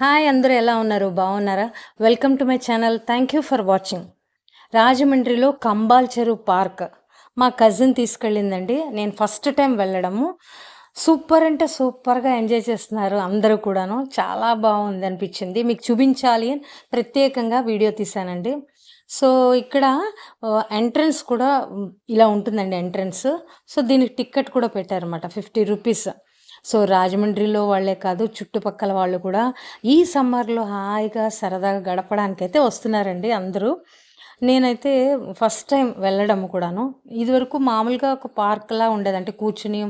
Hi అందరూ ఎలా ఉన్నారు? బాగున్నారా? Welcome to my channel thank you for watching రాజమండ్రిలో కంబాల్ చెరువు పార్క్. మా కజిన్ తీసుకెళ్ళిందండి. నేను ఫస్ట్ టైం వెళ్ళడము. సూపర్ అంటే సూపర్గా ఎంజాయ్ చేస్తున్నారు అందరూ కూడాను. చాలా బాగుంది అనిపించింది. మీకు చూపించాలి అని ప్రత్యేకంగా వీడియో తీశానండి. సో ఇక్కడ ఎంట్రన్స్ కూడా ఇలా ఉంటుందండి ఎంట్రన్స్ సో దీనికి టికెట్ కూడా పెట్టారన్నమాట. ఫిఫ్టీ రూపీస్ సో రాజమండ్రిలో వాళ్ళే కాదు చుట్టుపక్కల వాళ్ళు కూడా ఈ సమ్మర్లో హాయిగా సరదాగా గడపడానికైతే వస్తున్నారండి అందరూ. నేనైతే ఫస్ట్ టైం వెళ్ళడం కూడాను. ఇదివరకు మామూలుగా ఒక పార్క్లా ఉండేదంటే కూర్చుని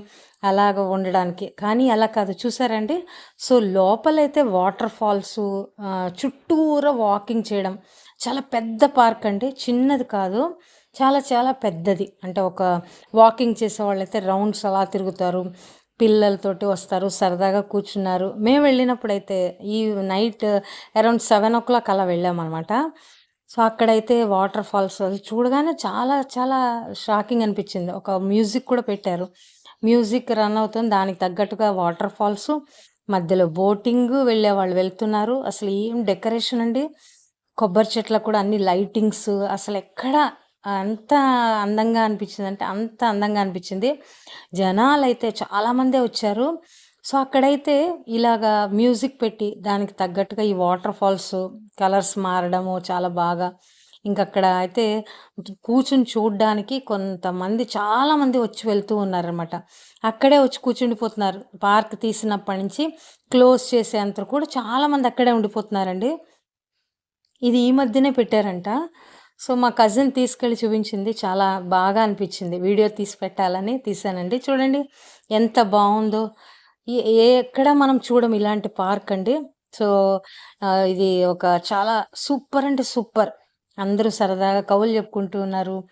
అలాగ ఉండడానికి. కానీ అలా కాదు. చూసారండి? సో లోపలైతే వాటర్ ఫాల్స్ చుట్టూరా వాకింగ్ చేయడం చాలా పెద్ద పార్క్ అండి. చిన్నది కాదు. చాలా చాలా పెద్దది. అంటే ఒక వాకింగ్ చేసే వాళ్ళైతే రౌండ్స్ అలా తిరుగుతారు. పిల్లలతోటి వస్తారు సరదాగా కూర్చున్నారు. మేము వెళ్ళినప్పుడైతే ఈ night around seven o'clock అలా వెళ్ళామన్నమాట. సో అక్కడైతే వాటర్ ఫాల్స్ అది చూడగానే చాలా చాలా షాకింగ్ అనిపించింది. ఒక మ్యూజిక్ కూడా పెట్టారు. మ్యూజిక్ రన్ అవుతుంది. దానికి తగ్గట్టుగా వాటర్ ఫాల్స్ మధ్యలో బోటింగ్ వెళ్ళే వాళ్ళు వెళ్తున్నారు. అసలు ఏం డెకరేషన్ అండి. కొబ్బరి చెట్లకు కూడా అన్ని లైటింగ్స్ అసలు ఎక్కడ అంత అందంగా అనిపించింది. అంటే అంత అందంగా అనిపించింది. జనాలు అయితే చాలామందే వచ్చారు. సో అక్కడైతే ఇలాగా మ్యూజిక్ పెట్టి దానికి తగ్గట్టుగా ఈ వాటర్ ఫాల్స్ కలర్స్ మారడము చాలా బాగా. ఇంకక్కడ అక్కడ అయితే కూర్చుని చూడడానికి కొంతమంది చాలామంది వచ్చి వెళ్తూ ఉన్నారనమాట అక్కడే వచ్చి కూర్చుండిపోతున్నారు. పార్క్ తీసినప్పటి నుంచి క్లోజ్ చేసేంత కూడా చాలామంది అక్కడే ఉండిపోతున్నారండి. ఇది ఈ మధ్యనే పెట్టారంట. సో మా కజిన్ తీసుకెళ్ళి చూపించింది. చాలా బాగా అనిపించింది. వీడియో తీసి పెట్టాలని తీసానండి. చూడండి ఎంత బాగుందో. ఏ- ఏ- ఎక్కడ మనం చూడం ఇలాంటి పార్క్ అండి. సో ఇది ఒక చాలా సూపర్ అంటే సూపర్. అందరూ సరదాగా కవులు చెప్పుకుంటూ ఉన్నారు.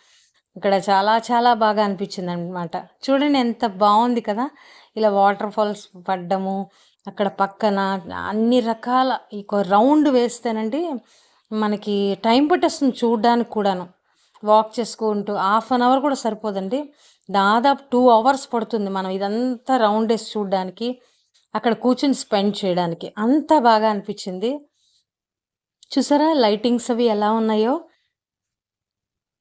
ఇక్కడ చాలా చాలా బాగా అనిపించింది అనమాట చూడండి ఎంత బాగుంది కదా. ఇలా వాటర్ ఫాల్స్ పడ్డము అక్కడ పక్కన అన్ని రకాల ఇక రౌండ్ వేస్తేనండి మనకి టైం పట్టేస్తుంది చూడడానికి కూడాను. వాక్ చేసుకుంటూ హాఫ్ అన్ అవర్ కూడా సరిపోదండి. దాదాపు టూ అవర్స్ పడుతుంది మనం ఇదంతా రౌండ్ వేసి చూడడానికి అక్కడ కూర్చుని స్పెండ్ చేయడానికి. అంత బాగా అనిపించింది. చూసారా లైటింగ్స్ అవి ఎలా ఉన్నాయో?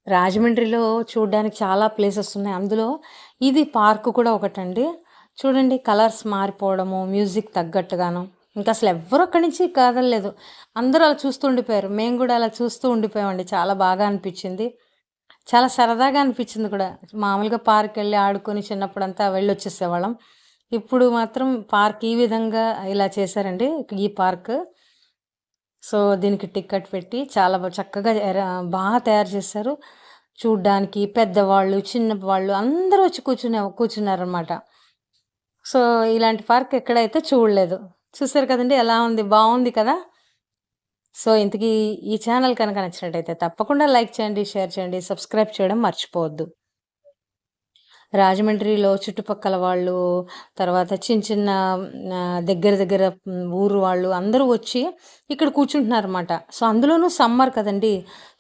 రాజమండ్రిలో చూడడానికి చాలా ప్లేసెస్ ఉన్నాయి. అందులో ఇది పార్క్ కూడా ఒకటండి. చూడండి కలర్స్ మారిపోవడము మ్యూజిక్ తగ్గట్టుగాను. ఇంకా అసలు ఎవ్వరు అక్కడి నుంచి కాదలేదు అందరూ అలా చూస్తూ ఉండిపోయారు. మేము కూడా అలా చూస్తూ ఉండిపోయామండి. చాలా బాగా అనిపించింది. చాలా సరదాగా అనిపించింది కూడా. మామూలుగా పార్క్ వెళ్ళి ఆడుకొని చిన్నప్పుడంతా వెళ్ళి వచ్చేసేవాళ్ళం. ఇప్పుడు మాత్రం పార్క్ ఈ విధంగా ఇలా చేశారండి. ఈ పార్క్. సో దీనికి టికెట్ పెట్టి చాలా చక్కగా బాగా తయారు చేశారు. చూడ్డానికి పెద్దవాళ్ళు చిన్నవాళ్ళు అందరూ వచ్చి కూర్చునే కూర్చున్నారనమాట సో ఇలాంటి పార్క్ ఎక్కడైతే చూడలేదు. చూసారు కదండి ఎలా ఉంది? బాగుంది కదా? సో ఇంతకీ ఈ ఛానల్ కనుక నచ్చినట్టయితే తప్పకుండా లైక్ చేయండి షేర్ చేయండి సబ్స్క్రైబ్ చేయడం మర్చిపోవద్దు. రాజమండ్రిలో చుట్టుపక్కల వాళ్ళు తర్వాత చిన్న చిన్న దగ్గర దగ్గర ఊరు వాళ్ళు అందరూ వచ్చి ఇక్కడ కూర్చుంటున్నారు అనమాట సో అందులోనూ సమ్మర్ కదండి.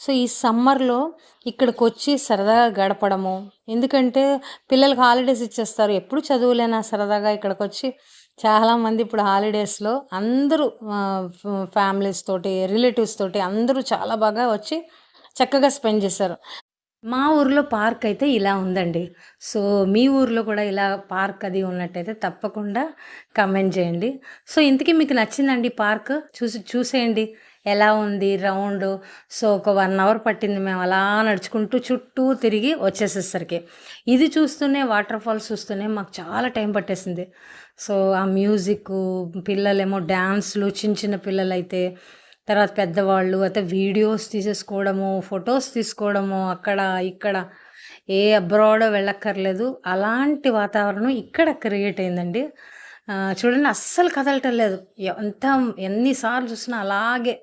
సో ఈ సమ్మర్లో ఇక్కడికి వచ్చి సరదాగా గడపడము. ఎందుకంటే పిల్లలకి హాలిడేస్ ఇచ్చేస్తారు. ఎప్పుడు చదువులేనా సరదాగా ఇక్కడికి వచ్చి చాలామంది ఇప్పుడు హాలిడేస్లో అందరూ ఫ్యామిలీస్ తోటి రిలేటివ్స్ తోటి అందరూ చాలా బాగా వచ్చి చక్కగా స్పెండ్ చేశారు. మా ఊర్లో పార్క్ అయితే ఇలా ఉందండి. సో మీ ఊర్లో కూడా ఇలా పార్క్ అది ఉన్నట్టయితే తప్పకుండా కమెంట్ చేయండి. సో ఇంతకీ మీకు నచ్చిందండి పార్క్ చూసి చూసేయండి. ఎలా ఉంది? రౌండ్. సో ఒక వన్ అవర్ పట్టింది. మేము అలా నడుచుకుంటూ చుట్టూ తిరిగి వచ్చేసేసరికి. ఇది చూస్తూనే వాటర్ ఫాల్స్ చూస్తూనే మాకు చాలా టైం పట్టేసింది. సో ఆ మ్యూజిక్ పిల్లలేమో డ్యాన్స్లు చిన్న చిన్న పిల్లలైతే తర్వాత పెద్దవాళ్ళు అయితే వీడియోస్ తీసేసుకోవడము ఫొటోస్ తీసుకోవడము అక్కడ ఇక్కడ ఏ అబ్రాడ్ వెళ్ళక్కర్లేదు. అలాంటి వాతావరణం ఇక్కడ క్రియేట్ అయిందండి. చూడండి అస్సలు కదలటం లేదు. ఎంత ఎన్నిసార్లు చూసినా అలాగే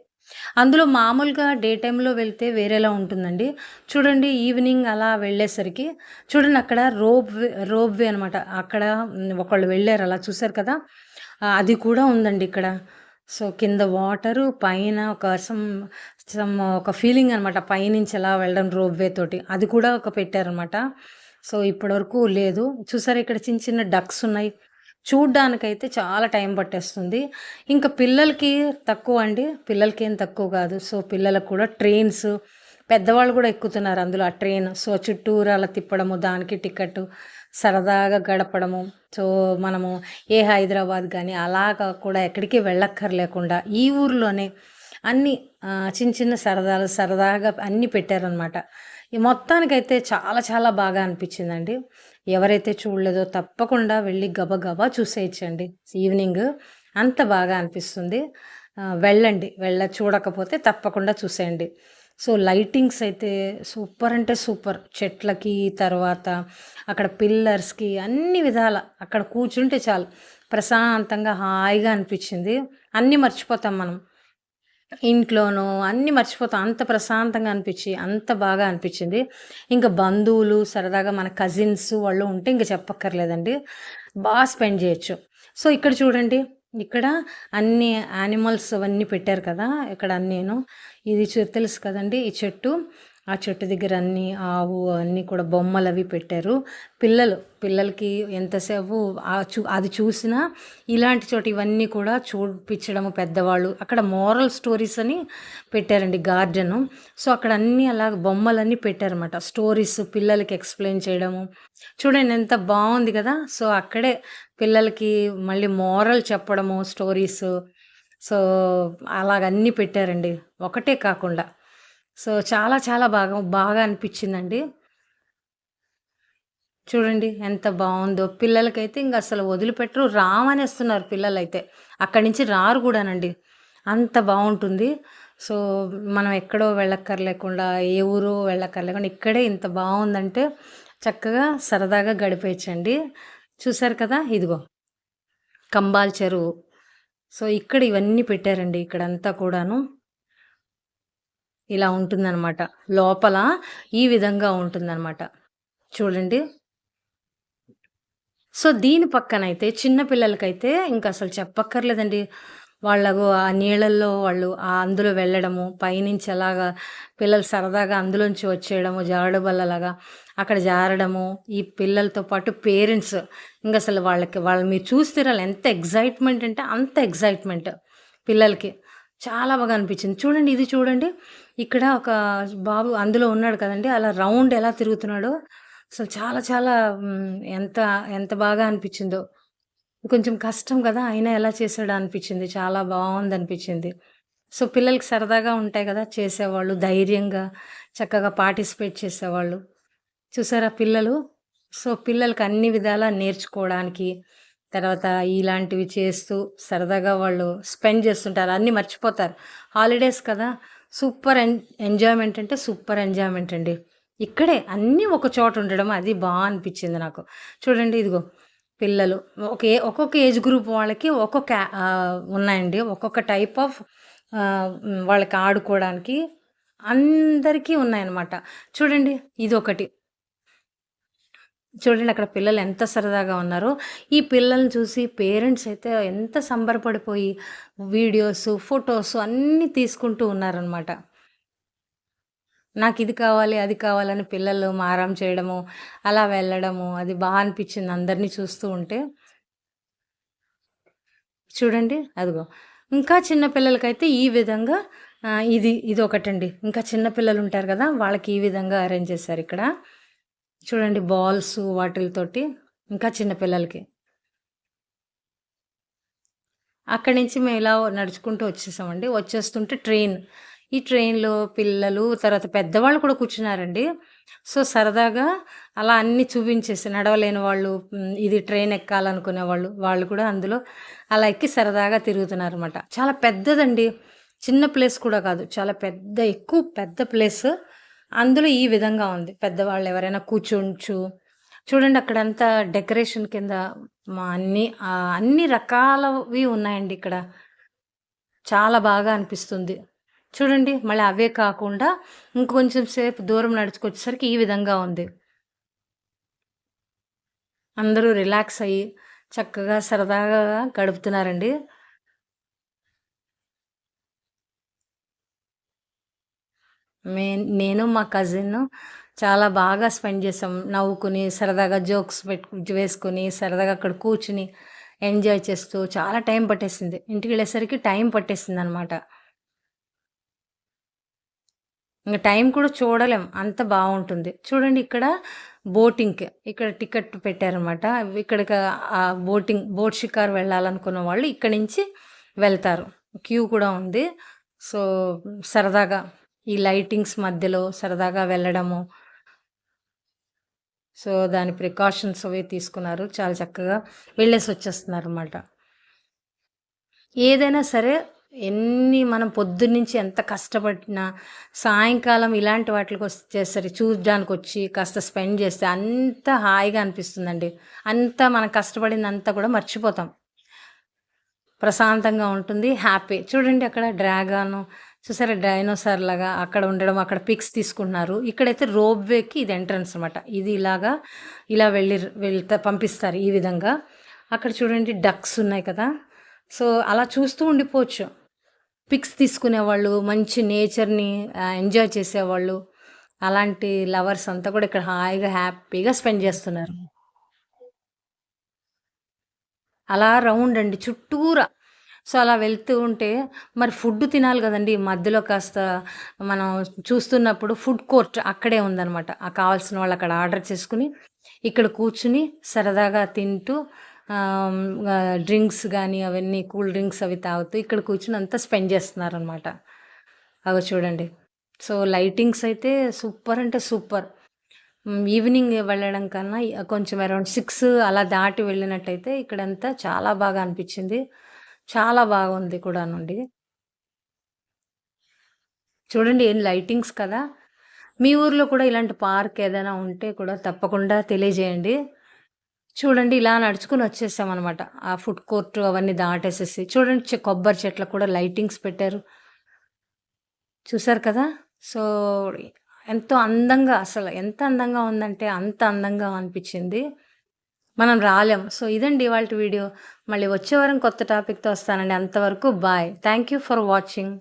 అందులో మామూలుగా డే టైంలో వెళ్తే వేరేలా ఉంటుందండి. చూడండి ఈవినింగ్ అలా వెళ్ళేసరికి చూడండి అక్కడ రోప్ రోప్ వే అనమాట అక్కడ ఒకళ్ళు వెళ్ళారు అలా చూసారు కదా. అది కూడా ఉందండి ఇక్కడ. సో కింద వాటరు పైన ఒక సమ్ సమ్ ఒక ఫీలింగ్ అనమాట పైనుంచి అలా వెళ్ళడం రోప్ వే తోటి. అది కూడా ఒక పెట్టారనమాట సో ఇప్పటివరకు లేదు. చూసారు ఇక్కడ చిన్న చిన్న డక్స్ ఉన్నాయి. చూడ్డానికైతే చాలా టైం పట్టేస్తుంది. ఇంకా పిల్లలకి తక్కువ అండి. పిల్లలకి ఏం తక్కువ కాదు. సో పిల్లలకు కూడా ట్రైన్స్ పెద్దవాళ్ళు కూడా ఎక్కుతున్నారు అందులో ఆ ట్రైన్. సో చుట్టూరు అలా తిప్పడము దానికి టికెట్ సరదాగా గడపడము. సో మనము ఏ హైదరాబాద్ కానీ అలాగా కూడా ఎక్కడికి వెళ్ళక్కర్లేకుండా ఈ ఊర్లోనే అన్ని చిన్న చిన్న సరదాలు సరదాగా అన్నీ పెట్టారనమాట ఈ మొత్తానికైతే చాలా చాలా బాగా అనిపించిందండి. ఎవరైతే చూడలేదో తప్పకుండా వెళ్ళి గబగబా చూసేయచ్చండి. ఈవినింగ్ అంత బాగా అనిపిస్తుంది. వెళ్ళండి. వెళ్ళ చూడకపోతే తప్పకుండా చూసేయండి. సో లైటింగ్స్ అయితే సూపర్ అంటే సూపర్. చెట్లకి తర్వాత అక్కడ పిల్లర్స్కి అన్ని విధాల అక్కడ కూర్చుంటే చాలు ప్రశాంతంగా హాయిగా అనిపించింది. అన్నీ మర్చిపోతాం మనం. ఇంట్లోనూ అన్నీ మర్చిపోతాం. అంత ప్రశాంతంగా అనిపించి అంత బాగా అనిపించింది. ఇంకా బంధువులు సరదాగా మన కజిన్స్ వాళ్ళు ఉంటే ఇంకా చెప్పక్కర్లేదండి. బాగా స్పెండ్ చేయొచ్చు. సో ఇక్కడ చూడండి ఇక్కడ అన్ని యానిమల్స్ అవన్నీ పెట్టారు కదా ఇక్కడ అన్నీను. ఇది చూ- తెలుసు కదండి ఈ చెట్టు. ఆ చెట్టు దగ్గర అన్నీ ఆవు అన్నీ కూడా బొమ్మలు అవి పెట్టారు. పిల్లలు పిల్లలకి ఎంతసేపు ఆ చూ అది చూసినా ఇలాంటి చోట ఇవన్నీ కూడా చూపించడము పెద్దవాళ్ళు. అక్కడ మోరల్ స్టోరీస్ అని పెట్టారండి గార్డెను. సో అక్కడ అన్నీ అలా బొమ్మలన్నీ పెట్టారన్నమాట. స్టోరీస్ పిల్లలకి ఎక్స్ప్లెయిన్ చేయడము. చూడండి ఎంత బాగుంది కదా! సో అక్కడే పిల్లలకి మళ్ళీ మోరల్ చెప్పడము స్టోరీస్. సో అలాగన్నీ పెట్టారండి. ఒకటే కాకుండా. సో చాలా చాలా బాగా బాగా అనిపించిందండి. చూడండి ఎంత బాగుందో. పిల్లలకైతే ఇంకా అసలు వదిలిపెట్టరు. రామనేస్తున్నారు పిల్లలైతే. అక్కడి నుంచి రారు కూడానండి. అంత బాగుంటుంది. సో మనం ఎక్కడో వెళ్ళక్కర్లేకుండా ఏ ఊరు వెళ్ళక్కర్లేకుండా ఇక్కడే ఇంత బాగుందంటే చక్కగా సరదాగా గడిపేయచ్చండి. చూసారు కదా ఇదిగో. కంబాల్ చెరువు. సో ఇక్కడ ఇవన్నీ పెట్టారండి ఇక్కడంతా కూడాను. ఇలా ఉంటుందన్నమాట. లోపల ఈ విధంగా ఉంటుందన్నమాట. చూడండి. సో దీని పక్కనైతే చిన్న పిల్లలకైతే ఇంకా అసలు చెప్పక్కర్లేదండి. వాళ్ళకు ఆ నీళ్ళల్లో వాళ్ళు ఆ అందులో వెళ్ళడము పైనుంచి అలాగా పిల్లలు సరదాగా అందులోంచి వచ్చేయడము జారుడు బల్లలాగా అక్కడ జారడము ఈ పిల్లలతో పాటు పేరెంట్స్ ఇంకా అసలు వాళ్ళకి వాళ్ళు మీరు చూస్తే వాళ్ళు ఎంత ఎగ్జైట్మెంట్ అంటే అంత ఎగ్జైట్మెంట్ పిల్లలకి. చాలా బాగా అనిపించింది. చూడండి ఇది చూడండి. ఇక్కడ ఒక బాబు అందులో ఉన్నాడు కదండి. అలా రౌండ్ ఎలా తిరుగుతున్నాడో అసలు చాలా చాలా ఎంత ఎంత బాగా అనిపించిందో. కొంచెం కష్టం కదా అయినా ఎలా చేశాడో అనిపించింది. చాలా బాగుంది అనిపించింది. సో పిల్లలకి సరదాగా ఉంటాయి కదా చేసేవాళ్ళు ధైర్యంగా చక్కగా పార్టిసిపేట్ చేసేవాళ్ళు. చూసారా పిల్లలు? సో పిల్లలకి అన్ని విధాలా నేర్చుకోవడానికి తర్వాత ఇలాంటివి చేస్తూ సరదాగా వాళ్ళు స్పెండ్ చేస్తుంటారు. అన్నీ మర్చిపోతారు. హాలిడేస్ కదా సూపర్ ఎన్ ఎంజాయ్మెంట్ అంటే సూపర్ ఎంజాయ్మెంట్ అండి. ఇక్కడే అన్నీ ఒక చోట ఉండడం అది బాగా అనిపించింది నాకు. చూడండి ఇదిగో పిల్లలు. ఒక ఏ- ఒక్కొక్క ఏజ్ గ్రూప్ వాళ్ళకి ఒక్కొక్క ఉన్నాయండి. ఒక్కొక్క టైప్ ఆఫ్ వాళ్ళకి ఆడుకోవడానికి అందరికీ ఉన్నాయన్నమాట. చూడండి ఇది ఒకటి చూడండి అక్కడ పిల్లలు ఎంత సరదాగా ఉన్నారో. ఈ పిల్లల్ని చూసి పేరెంట్స్ అయితే ఎంత సంబరపడిపోయి వీడియోస్ ఫొటోస్ అన్నీ తీసుకుంటూ ఉన్నారనమాట నాకు ఇది కావాలి అది కావాలని పిల్లలు మారం చేయడము అలా వెళ్ళడము అది బాగా అనిపించింది అందరినీ చూస్తూ ఉంటే. చూడండి అదిగో. ఇంకా చిన్న పిల్లలకైతే ఈ విధంగా ఇది ఇది ఒకటండి. ఇంకా చిన్న పిల్లలు ఉంటారు కదా వాళ్ళకి ఈ విధంగా అరేంజ్ చేశారు ఇక్కడ. చూడండి బాల్స్ వాటిలతోటి ఇంకా చిన్నపిల్లలకి అక్కడి నుంచి మేము ఇలా నడుచుకుంటూ వచ్చేసామండి. వచ్చేస్తుంటే ట్రైన్. ఈ ట్రైన్లో పిల్లలు తర్వాత పెద్దవాళ్ళు కూడా కూర్చున్నారండి. సో సరదాగా అలా అన్నీ చూపించేసి నడవలేని వాళ్ళు ఇది ట్రైన్ ఎక్కాలనుకునే వాళ్ళు వాళ్ళు కూడా అందులో అలా ఎక్కి సరదాగా తిరుగుతున్నారు అనమాట చాలా పెద్దదండి. చిన్న ప్లేస్ కూడా కాదు చాలా పెద్ద ఎక్కువ పెద్ద ప్లేస్. అందులో ఈ విధంగా ఉంది. పెద్దవాళ్ళు ఎవరైనా కూర్చోంచు. చూడండి అక్కడంతా డెకరేషన్ కింద మా అన్ని అన్ని రకాలవి ఉన్నాయండి ఇక్కడ. చాలా బాగా అనిపిస్తుంది. చూడండి మళ్ళీ అవే కాకుండా ఇంకొంచెం సేపు దూరం నడుచుకొచ్చేసరికి ఈ విధంగా ఉంది. అందరూ రిలాక్స్ అయ్యి చక్కగా సరదాగా గడుపుతున్నారండి. మే నేను మా కజిన్ చాలా బాగా స్పెండ్ చేసాం నవ్వుకుని సరదాగా జోక్స్ పెట్టు వేసుకుని సరదాగా అక్కడ కూర్చుని ఎంజాయ్ చేస్తూ చాలా టైం పట్టేసింది. ఇంటికెళ్ళేసరికి టైం పట్టేసింది అనమాట ఇంకా టైం కూడా చూడలేం. అంత బాగుంటుంది చూడండి ఇక్కడ బోటింగ్‌కి ఇక్కడ టికెట్ పెట్టారనమాట. ఇక్కడికి ఆ బోటింగ్ బోట్ షికార్ వెళ్ళాలనుకున్న వాళ్ళు ఇక్కడి నుంచి వెళ్తారు. క్యూ కూడా ఉంది. సో, సరదాగా ఈ లైటింగ్స్ మధ్యలో సరదాగా వెళ్ళడము. సో, దాని ప్రికాషన్స్ అవి తీసుకున్నారు. చాలా చక్కగా వెళ్ళేసి వచ్చేస్తున్నారు అనమాట ఏదైనా సరే ఎన్ని మనం పొద్దున్నుంచి ఎంత కష్టపడినా, సాయంకాలం ఇలాంటి వాటికి వచ్చేసరి చూడడానికి చూడ్డానికొచ్చి కాస్త స్పెండ్ చేస్తే అంత హాయిగా అనిపిస్తుందండి. అంత మనం కష్టపడిందంతా కూడా మర్చిపోతాం. ప్రశాంతంగా ఉంటుంది. హ్యాపీ. చూడండి అక్కడ డ్రాగన్ చూసారా డైనోసార్ లాగా అక్కడ ఉండడం, అక్కడ పిక్స్ తీసుకుంటున్నారు. ఇక్కడైతే రోప్వేకి ఇది ఎంట్రన్స్ అనమాట. ఇది ఇలాగా ఇలా వెళ్ళి వెళ్తా పంపిస్తారు ఈ విధంగా. అక్కడ చూడండి డక్స్ ఉన్నాయి కదా! సో, అలా చూస్తూ ఉండిపోవచ్చు. పిక్స్ తీసుకునేవాళ్ళు, మంచి నేచర్‌ని ఎంజాయ్ చేసేవాళ్ళు, అలాంటి లవర్స్ అంతా కూడా ఇక్కడ హాయిగా హ్యాపీగా స్పెండ్ చేస్తున్నారు. అలా రౌండ్ అండి చుట్టూరా. సో, అలా వెళ్తూ ఉంటే మరి ఫుడ్ తినాలి కదండి మధ్యలో కాస్త మనం చూస్తున్నప్పుడు ఫుడ్ కోర్ట్ అక్కడే ఉందనమాట. ఆ కావాల్సిన వాళ్ళు అక్కడ ఆర్డర్ చేసుకుని ఇక్కడ కూర్చుని సరదాగా తింటూ డ్రింక్స్ కానీ అవన్నీ కూల్ డ్రింక్స్ అవి తాగుతూ ఇక్కడ కూర్చొని అంతా స్పెండ్ చేస్తున్నారనమాట. అవి చూడండి. సో, లైటింగ్స్ అయితే సూపర్ అంటే సూపర్. ఈవినింగ్ వెళ్ళడం కన్నా కొంచెం అరౌండ్ సిక్స్ అలా దాటి వెళ్ళినట్టయితే ఇక్కడంతా చాలా బాగా అనిపించింది చాలా బాగుంది కూడానండి. చూడండి ఏం లైటింగ్స్ కదా! మీ ఊర్లో కూడా ఇలాంటి పార్క్ ఏదైనా ఉంటే కూడా తప్పకుండా తెలియజేయండి. చూడండి ఇలా నడుచుకుని వచ్చేసామనమాట. ఆ ఫుడ్ కోర్ట్ అవన్నీ దాటేసేసి. చూడండి చె కొబ్బరి చెట్లకు కూడా లైటింగ్స్ పెట్టారు. చూసారు కదా! సో, ఎంతో అందంగా అసలు ఎంత అందంగా ఉందంటే అంత అందంగా అనిపించింది మనం రాలేం. సో, ఇదండి ఇవాళ వీడియో. మళ్ళీ వచ్చే వారం కొత్త టాపిక్‌తో వస్తానండి. అంతవరకు bye. Thank you for watching.